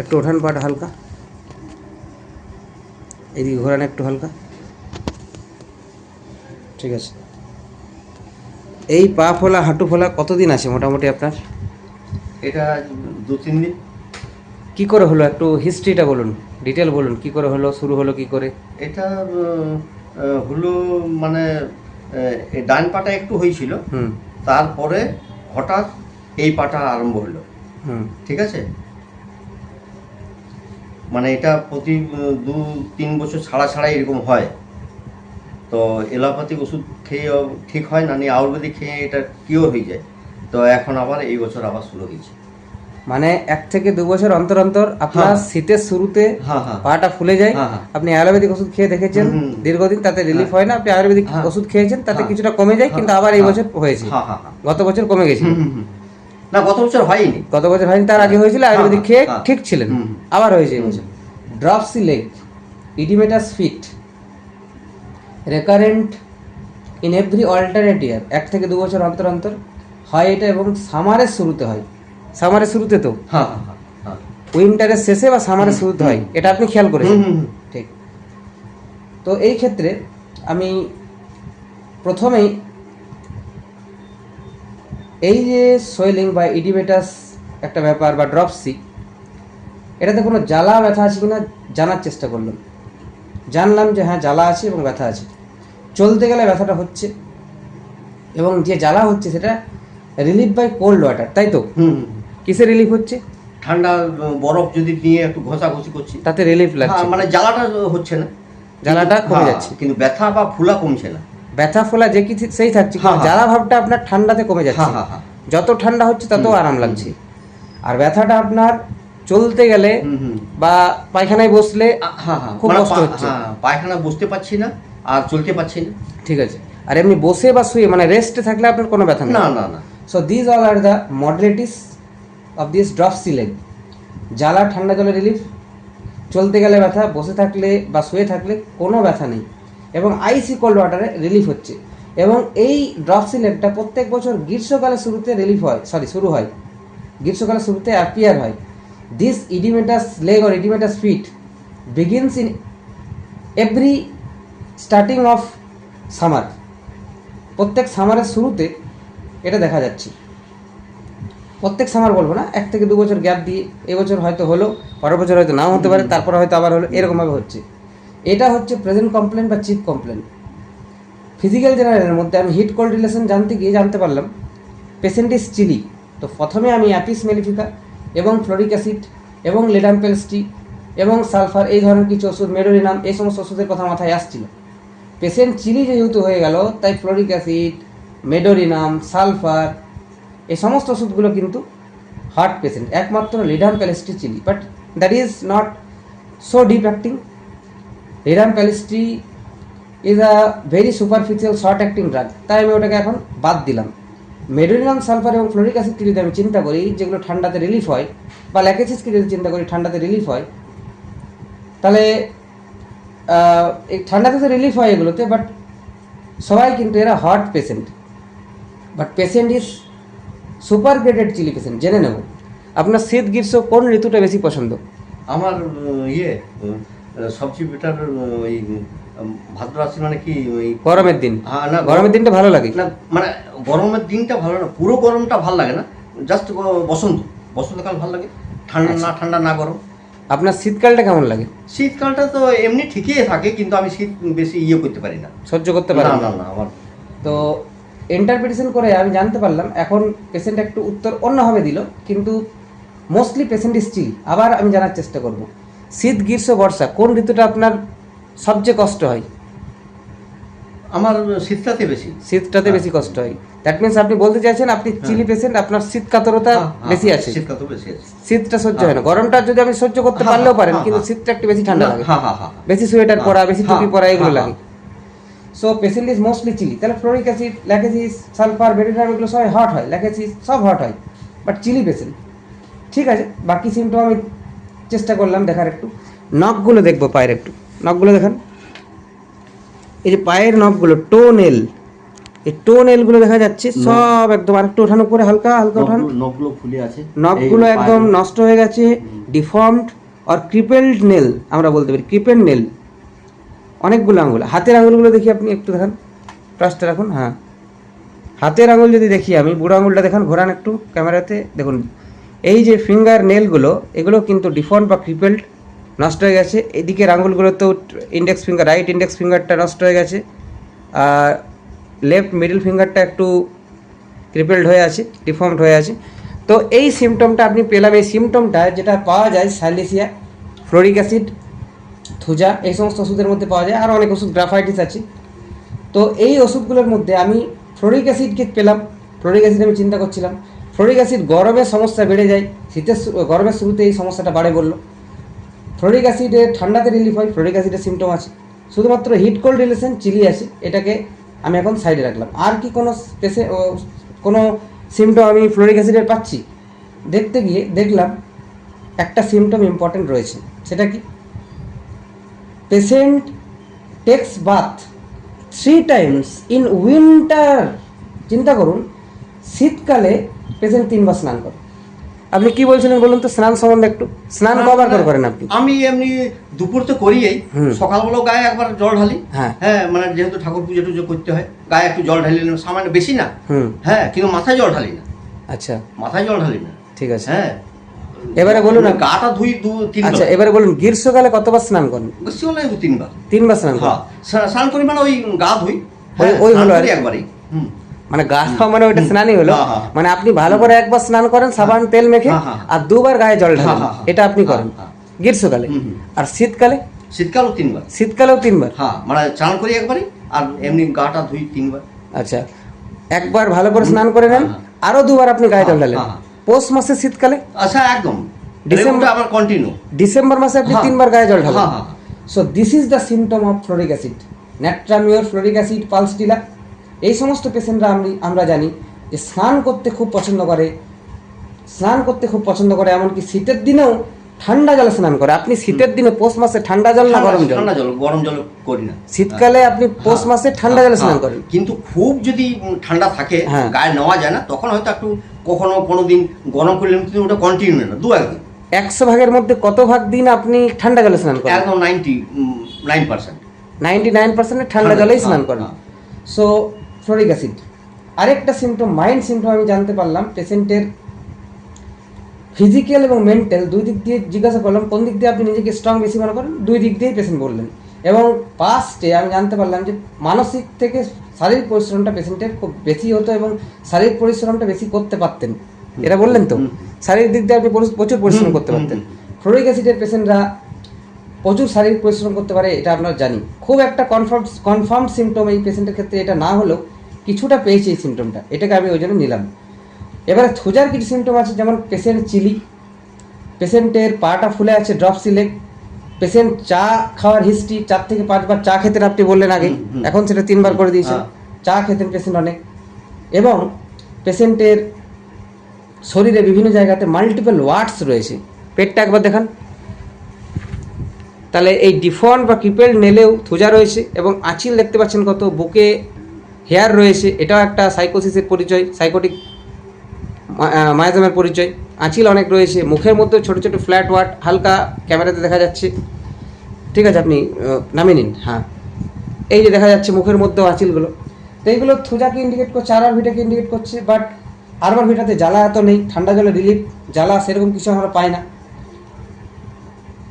একটু ওঠান পাটা হালকা। এদিকে ঘোরান একটু হালকা। ঠিক আছে। এই পা ফোলা হাঁটু ফোলা কতদিন আছে মোটামুটি আপনার? এটা দু তিন দিন। কি করে হলো? একটু হিস্ট্রিটা বলুন ডিটেল বলুন কি করে হলো শুরু হলো কি করে? এটা হলো মানে এই ডান পাটা একটু হয়েছিল। হুম। তারপরে হঠাৎ এই পাটা আরম্ভ হলো। হুম। ঠিক আছে? মানে এটা প্রতি দু তিন বছর ছাড়া ছাড়া এরকম হয় তো এলোপ্যাথিক ওষুধ খেয়ে ঠিক হয় না নিয়ে আয়ুর্বেদিক খেয়ে এটা কিওর হয়ে যায় তো এখন আবার এই বছর আবার শুরু হয়েছে মানে এক থেকে দু বছর অন্তর অন্তর আপনার হ্যাঁ। শীতের শুরুতে হ্যাঁ হ্যাঁ পাটা ফুলে যায়। আপনি আয়ুর্বেদিক ওষুধ খেয়ে দেখেছেন। দীর্ঘদিন তাতে রিলিফ হয় না আপনি আয়ুর্বেদিক। ওষুধ খেয়েছেন তাতে। কিছুটা কমে যায় কিন্তু আবার এই। বছর হয়েছে হ্যাঁ হ্যাঁ হ্যাঁ গত বছর কমে হুম। না গত বছর হয়নি। গত বছর হয়নি তার আগে হয়েছিল আয়ুর্বেদিক হ্যাঁ, খেয়ে হ্যাঁ। ঠিক ছিলেন। আবার হয়েছে এই বছর। Dropsy leg edematous feet recurrent in every alternate year এক থেকে দু বছর অন্তর অন্তর হয় এটা এবং সামারের শুরুতে হয়। সামারের শুরুতে তো? হ্যাঁ হ্যাঁ হ্যাঁ, উইন্টারের শেষে বা সামারের শুরুতে হয় এটা আপনি খেয়াল করেছেন। ঠিক। তো এই ক্ষেত্রে আমি প্রথমেই এই যে সোয়েলিং বা ইডিমেটাস একটা ব্যাপার বা ড্রপসি এটাতে কোনো জ্বালা ব্যথা আছে কিনা জানার চেষ্টা করলাম। জানলাম যে হ্যাঁ জ্বালা আছে এবং ব্যথা আছে। চলতে গেলে ব্যথাটা হচ্ছে এবং যে জ্বালা হচ্ছে সেটা রিলিফ বাই কোল্ড ওয়াটার তাই তো। কিসে রিলিফ হচ্ছে? ঠান্ডা বরফ যদি নিয়ে একটু ঘষাঘষি করছি তাতে রিলিফ লাগছে। হ্যাঁ, মানে জ্বালাটা হচ্ছে না। জ্বালাটা কমে হ্যাঁ, যাচ্ছে। কিন্তু ব্যথা বা ফুলা কমছে না। ব্যথা ফোলা যে কিছু সেই থাকছে হ্যাঁ, হ্যাঁ। জ্বালা ভাবটা আপনার ঠান্ডাতে কমে যাচ্ছে। হ্যাঁ হ্যাঁ। যত ঠান্ডা হচ্ছে তত আরাম লাগছে। আর ব্যথাটা আপনার চলতে গেলে। বা পায়খানায় বসলে খুব মানে কষ্ট হচ্ছে। পায়খানা বসতে পারছি না আর চলতে পারছি না। ঠিক আছে। আর এমনি বসে বা শুয়ে মানে রেস্টে থাকলে আপনার কোনো ব্যথা না না না। So this all are the modalities of this dropsy leg জ্বালা ঠান্ডা জলে রিলিফ চলতে গেলে ব্যথা বসে থাকলে বা শুয়ে থাকলে কোনো ব্যথা নেই। এবং আইসি কোল্ড ওয়াটারে রিলিফ হচ্ছে। এবং এই ড্রপ সিলেগটা প্রত্যেক বছর গ্রীষ্মকালের শুরুতে রিলিফ হয় সরি শুরু হয়। গ্রীষ্মকালের শুরুতে অ্যাপিয়ার হয়। This edematous leg or edematous feet begins in every starting of summer প্রত্যেক সামারের শুরুতে এটা দেখা যাচ্ছে। প্রত্যেক সামার বলব না এক থেকে দু বছর গ্যাপ দিয়ে এবছর হয়তো হলো পরের বছর হয়তো নাও হতে পারে তারপরে হয়তো আবার হলো এরকমভাবে হচ্ছে। এটা হচ্ছে প্রেজেন্ট কমপ্লেন বা চিপ কমপ্লেন ফিজিক্যাল জেনারেলের মধ্যে আমি হিট কোল্ড রিলেশন জানতে গিয়ে জানতে পারলাম পেশেন্ট ইস চিলি তো প্রথমে আমি অ্যাপিস মেলিফিকা এবং ফ্লোরিক অ্যাসিড এবং লেডাম্পেলস্টি এবং সালফার এই ধরনের কিছু ওষুধ মেডোরিনাম এই সমস্ত ওষুধের কথা মাথায় আসছিল। পেশেন্ট চিলি যেহেতু হয়ে গেল, তাই ফ্লোরিক অ্যাসিড মেডোরিনাম সালফার এই সমস্ত ওষুধগুলো কিন্তু হার্ট পেশেন্ট একমাত্র Ledum palustre chilly but that is not so deep acting Ledum palustre is a very superficial short acting drug তাই আমি ওটাকে এখন বাদ দিলাম। মেডোরিনাম সালফার এবং ফ্লোরিক অ্যাসিডকে যদি আমি চিন্তা করি, যেগুলো ঠান্ডাতে রিলিফ হয়, বা ল্যাকেসিসকে যদি চিন্তা করি, ঠান্ডাতে রিলিফ হয়, তাহলে ঠান্ডাতে তো রিলিফ হয় এগুলোতে বাট সবাই কিন্তু এরা hot patient but patient is super graded chilly patient জেনে নেব। আপনার শীত, গ্রীষ্ম কোন ঋতুটা বেশি পছন্দ? আমার ইয়ে সবচেয়ে বেটার ওই ভাদ্র আশ্বিন মানে কি ওই গরমের দিন। হ্যাঁ, না, গরমের দিনটা ভালো লাগে। না মানে গরমের দিনটা ভালো না পুরো গরমটা ভালো লাগে না জাস্ট বসন্ত। বসন্তকাল ভালো লাগে ঠান্ডা আচ্ছা। না ঠান্ডা না গরম। আপনার শীতকালটা কেমন লাগে? শীতকালটা তো এমনি ঠিকই থাকে কিন্তু আমি শীত বেশি ইয়ে করতে পারি না। সহ্য করতে না পারেন না না আমার তো ইন্টারপ্রিটেশন করে আমি জানতে পারলাম এখন পেশেন্ট একটু উত্তর অন্যভাবে দিল কিন্তু মোস্টলি পেশেন্ট ইস চিল আবার আমি জানার চেষ্টা করব। শীত গ্রীষ্ম বর্ষা কোন ঋতুটা আপনার সবচেয়ে কষ্ট হয়? আমার শীতটাতে বেশি। শীতটাতে বেশি কষ্ট হয়। দ্যাট মিনস আপনি বলতে চাইছেন আপনি চিলি পেশেন্ট আপনার শীত কাতরতা হ্যাঁ, হ্যাঁ, বেশি আছে। শীতটা তো বেশি আছে। শীতটা সহ্য হয়। না। গরমটা যদি আপনি সহ্য করতে হ্যাঁ, পারলেও পারেন হ্যাঁ, কিন্তু হ্যাঁ। শীতটা একটু বেশি ঠান্ডা লাগে। হ্যাঁ হ্যাঁ হ্যাঁ। বেশি সোয়েটার হ্যাঁ, পরা বেশি টুপি হ্যাঁ, পরা এগুলো হ্যাঁ, লাগে। So patient is mostly chilly তাহলে ফ্লোরিক অ্যাসিড ল্যাকেসিস সালফার বেরিনাম এগুলো সবাই হট হয়। ল্যাকেসিস সব হট হয়। বাট চিলি পেশেন্ট ঠিক আছে বাকি সিমটম আমি চেষ্টা করলাম দেখার একটু। নখগুলো দেখব পায়ের একটু। নখগুলো দেখান। এই যে পায়ের নখগুলো টো নেল এই টো নেলগুলো দেখা যাচ্ছে সব একদম আরেকটু ওঠানো করে হালকা হালকা ওঠানো। নখগুলো- ফুলে আছে। নখগুলো একদম নষ্ট হয়ে গেছে ডিফর্মড আর ক্রিপেলড নেল আমরা বলতে পারি ক্রিপেলড নেল অনেকগুলো আঙুল। হাতের আঙুলগুলো দেখি আপনি একটু দেখান। ট্রাস্টে রাখুন হ্যাঁ। হাতের আঙুল যদি দেখি আমি বুড়ো আঙুলটা দেখান ঘোরান একটু ক্যামেরাতে। দেখুন এই যে ফিঙ্গার নেলগুলো এগুলো কিন্তু ডিফর্ম বা ক্রিপেলড নষ্ট হয়ে গেছে। এদিকের আঙুলগুলো তো ইন্ডেক্স ফিঙ্গার রাইট ইন্ডেক্স ফিঙ্গারটা নষ্ট হয়ে গেছে। আর লেফট মিডল ফিঙ্গারটা একটু ক্রিপেলড হয়ে আছে ডিফর্মড হয়ে আছে। তো এই সিমটমটা আপনি পেলাম, এই সিমটমটা যেটা পাওয়া যায় স্যালিসিয়া ফ্লোরিক অ্যাসিড থুজা এই সমস্ত ওষুধের মধ্যে পাওয়া যায় আর অনেক ওষুধ গ্রাফাইটিস আছে। তো এই ওষুধগুলোর মধ্যে আমি ফ্লোরিক অ্যাসিডকে পেলাম। ফ্লোরিক অ্যাসিড আমি চিন্তা করছিলাম। ফ্লোরিক অ্যাসিড গরমের সমস্যা বেড়ে যায়, শীতের গরমের শুরুতে এই সমস্যাটা বাড়ে বলল। ফ্লোরিক অ্যাসিডে ঠান্ডাতে রিলিফ হয়, ফ্লোরিক অ্যাসিডের সিমটম আছে। শুধুমাত্র হিট কোল্ড রিলেশন চিলি আছে এটাকে আমি এখন সাইডে রাখলাম। আর কি কোনো স্পেসে কোনো সিমটম আমি ফ্লোরিক অ্যাসিডের পাচ্ছি? দেখতে গিয়ে দেখলাম একটা সিমটম ইম্পর্টেন্ট রয়েছে। সেটা কি? Patient takes bath three times in winter চিন্তা করুন, শীতকালে পেশেন্ট তিনবার স্নান করে। আপনি কি বলছিলেন বলুন তো স্নান সম্বন্ধে একটু। স্নান কবার করে করেন আপনি। আমি এমনি দুপুর তো করিই হুম। সকালবেলাও গায়ে একবার জল ঢালি। হ্যাঁ। হ্যাঁ মানে যেহেতু ঠাকুর পুজো টুজো করতে হয় গায়ে একটু জল ঢালি সামান্য বেশি না। হ্যাঁ কিন্তু মাথায় জল ঢালি না। আচ্ছা। মাথায় জল ঢালি না। ঠিক আছে। হ্যাঁ। এবারে বলুন মানে গাটা ধুই দু তিনবার। আচ্ছা এবারে বলুন গ্রীষ্মকালে কতবার স্নান করেন? দু তিনবার। তিনবার স্নান করেন? হ্যাঁ স্নান করি মানে ওই গা ধুই। ওই- হ্যাঁ, হলো আর একবারই। হুম। মানে গা ধোয়া মানে ওইটা স্নানই হলো। হ্যাঁ, হ্যাঁ। মানে আপনি ভালো করে একবার স্নান করেন সাবান তেল মেখে হ্যাঁ। আর দুবার গায়ে জল ঢালেন। এটা আপনি করেন। গ্রীষ্মকালে। আর শীতকালে? শীতকালও তিনবার। শীতকালেও তিনবার? হ্যাঁ মানে স্নান করি একবারই আর এমনি গাটা ধুই তিনবার। আচ্ছা একবার ভালো করে স্নান করে নেন আরও দুবার আপনি গায়ে জল ঢালেন। পৌষ মাসে শীতকালে? আচ্ছা একদম। ডিসেম্বর- আমার কন্টিনিউ ডিসেম্বর মাসে আপনি। তিনবার গায়ে জল ঢালেন। So this is the symptom of fluoric acid natrum mur fluoric acid pulsatilla এই সমস্ত পেশেন্টরা আমি আমরা জানি যে স্নান করতে খুব পছন্দ করে। স্নান করতে খুব পছন্দ করে এমনকি শীতের দিনেও ঠান্ডা জলে স্নান করে। আপনি শীতের দিনে পৌষ মাসে ঠান্ডা জল না গরম জল? ঠান্ডা জল গরম জল করি না। শীতকালে আপনি পৌষ মাসে ঠান্ডা জলে স্নান হ্যাঁ, করেন। কিন্তু খুব যদি ঠান্ডা থাকে হ্যাঁ। গায়ে নেওয়া যায় না তখন হয়তো একটু কখনো কোনো দিন গরম করলে কিন্তু ওটা কন্টিনিউ না দু একদিন। একশো ভাগের মধ্যে কত ভাগ দিন আপনি ঠান্ডা জলে স্নান করেন? একদম ninety nine percent ninety nine percent ঠান্ডা জলেই স্নান হ্যাঁ, করেন। হ্যাঁ। সো ফ্লোরিক অ্যাসিড আরেকটা সিমটম মাইন্ড সিমটম আমি জানতে পারলাম পেশেন্টের ফিজিক্যাল এবং মেন্টাল দুই দিক দিয়ে জিজ্ঞাসা করলাম কোন দিক দিয়ে আপনি নিজেকে স্ট্রং বেশি মনে করেন? দুই দিক দিয়েই পেশেন্ট বললেন। এবং পাস্টে আমি জানতে পারলাম যে মানসিক থেকে শারীরিক পরিশ্রমটা পেশেন্টের খুব বেশি হতো এবং শারীরিক পরিশ্রমটা বেশি করতে পারতেন। এটা বললেন তো? শারীরিক দিক দিয়ে আপনি প্রচুর পরিশ্রম করতে পারতেন। ফ্লোরিক অ্যাসিডের পেশেন্টরা প্রচুর শারীরিক পরিশ্রম করতে পারে এটা আমরা জানি। খুব একটা কনফার্ম কনফার্ম সিমটম এই পেশেন্টের ক্ষেত্রে এটা না হলেও কিছুটা পেয়েছে এই সিমটমটা এটাকে আমি ওই জন্য নিলাম। এবারে থোজার কিছু সিমটম আছে যেমন পেশেন্ট চিলি পেশেন্টের পাটা ফুলে আছে ড্রপ সিলেক পেশেন্ট চা খাওয়ার হিস্ট্রি চার থেকে পাঁচবার চা খেতেন আপনি বললেন আগে হুম, হুম। এখন সেটা তিনবার করে দিয়েছেন। হ্যাঁ। চা খেতেন পেশেন্ট অনেক। এবং পেশেন্টের শরীরে বিভিন্ন জায়গাতে মাল্টিপল ওয়ার্ডস রয়েছে। পেটটা একবার দেখান। তাহলে এই ডিফন বা ক্রিপেল নেলেও থুজা রয়েছে এবং আঁচিল দেখতে পাচ্ছেন কত, বুকে হেয়ার রয়েছে, এটাও একটা সাইকোসিসের পরিচয় সাইকোটিক মায়াজমের পরিচয়। আঁচিল অনেক রয়েছে, মুখের মধ্যে ছোট ছোট ফ্ল্যাট ওয়ার্ড হালকা ক্যামেরাতে দেখা যাচ্ছে। ঠিক আছে, আপনি নামিয়ে নিন হ্যাঁ। এই যে দেখা যাচ্ছে মুখের মধ্যেও আঁচিলগুলো। তো এইগুলো থুজাকে ইন্ডিকেট করছে? আর ভিটাকে ইন্ডিকেট করছে? বাট আরবার ভিটাতে জ্বালা এত নেই, ঠান্ডা জলে রিলিফ জ্বালা সেরকম কিছু আমরা পাই না।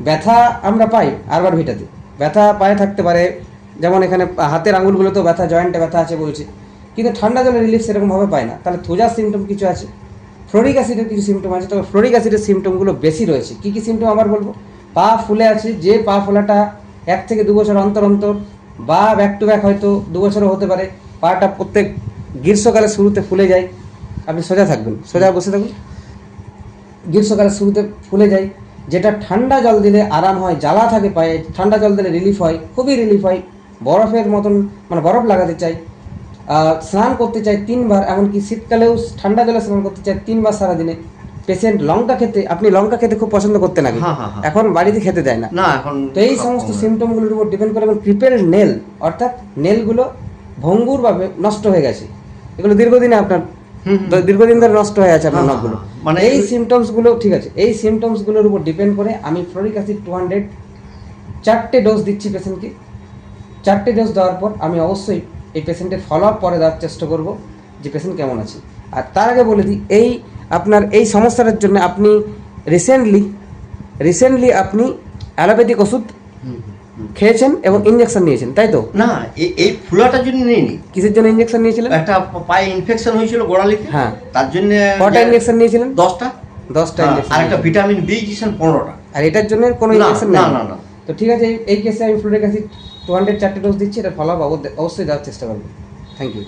ব্যথা আমরা পাই, আরবার ভিটাতে। ব্যথা পায়ে থাকতে পারে, যেমন এখানে হাতের আঙুলগুলোতেও ব্যথা, জয়েন্টে ব্যথা আছে বলছে। কিন্তু ঠান্ডা জলে রিলিফ সেরকমভাবে পায় না। তাহলে থুজার সিমটম কিছু আছে? ফ্লোরিক অ্যাসিডের কিছু সিমটম আছে? তবে ফ্লোরিক অ্যাসিডের সিমটমগুলো বেশি রয়েছে। কী কী সিমটম আবার বলব? পা ফুলে আছে, যে পা ফোলাটা এক থেকে দু বছর অন্তর অন্তর বা ব্যাক টু ব্যাক হয়তো দু বছরও হতে পারে। পাটা প্রত্যেক গ্রীষ্মকালে শুরুতে ফুলে যায়। আপনি সোজা থাকবেন। সোজা বসে থাকুন। গ্রীষ্মকালের শুরুতে ফুলে যায়। যেটা ঠান্ডা জল দিলে আরাম হয় জ্বালা থাকে পায়ে ঠান্ডা জল দিলে রিলিফ হয় খুবই রিলিফ হয়। বরফের মতন মানে বরফ লাগাতে চাই। স্নান করতে চাই তিনবার এমনকি শীতকালেও ঠান্ডা জলে স্নান করতে চাই তিনবার সারাদিনে। পেশেন্ট লঙ্কা খেতে আপনি লঙ্কা খেতে খুব পছন্দ করতেন আগে। হ্যাঁ, হ্যাঁ, হ্যাঁ। এখন বাড়িতে খেতে দেয় না। না এখন তো এই সমস্ত সিমটমগুলোর উপর ডিপেন্ড করে এবং প্রিপেয়ার নেল অর্থাৎ নেলগুলো ভঙ্গুর বা নষ্ট হয়ে গেছে। এগুলো দীর্ঘদিনে আপনার। তো দীর্ঘদিন ধরে নষ্ট হয়ে আছে আপনার হ্যাঁ, নখগুলো। হ্যাঁ, মানে এই এগুলো- সিমটমসগুলো ঠিক আছে এই সিমটমসগুলোর উপর ডিপেন্ড করে আমি ফ্লোরিক অ্যাসিড টু হান্ড্রেড চারটে ডোজ দিচ্ছি পেশেন্টকে চারটে ডোজ দেওয়ার পর আমি অবশ্যই এই পেশেন্টের ফলো আপ পরে দেওয়ার চেষ্টা করব যে পেশেন্ট কেমন আছে। আর তার আগে বলে দিই এই আপনার এই সমস্যাটার জন্য আপনি রিসেন্টলি রিসেন্টলি আপনি অ্যালোপ্যাথিক ওষুধ। খেয়েছেন এবং ইঞ্জেকশন নিয়েছেন তাই তো? না এই- ফুলাটার জন্য নিইনি কিসের জন্য ইঞ্জেকশন নিয়েছিলেন? একটা পায়ে ইনফেকশন হয়েছিল গোড়ালিতে হ্যাঁ। তার জন্য কটা ইঞ্জেকশন নিয়েছিলেন? দশটা। দশটা হ্যাঁ, আর একটা ভিটামিন বি দিয়েছেন পনেরোটা। আর এটার জন্য কোনো ইনজেকশন ইঞ্জেকশন না, না, না। তো ঠিক আছে এই- কেসে আমি ফ্লোরিক অ্যাসিড টু হান্ড্রেড চারটে ডোজ দিচ্ছি এটা ফলো আপ অবশ্যই দেওয়ার চেষ্টা করব। Thank you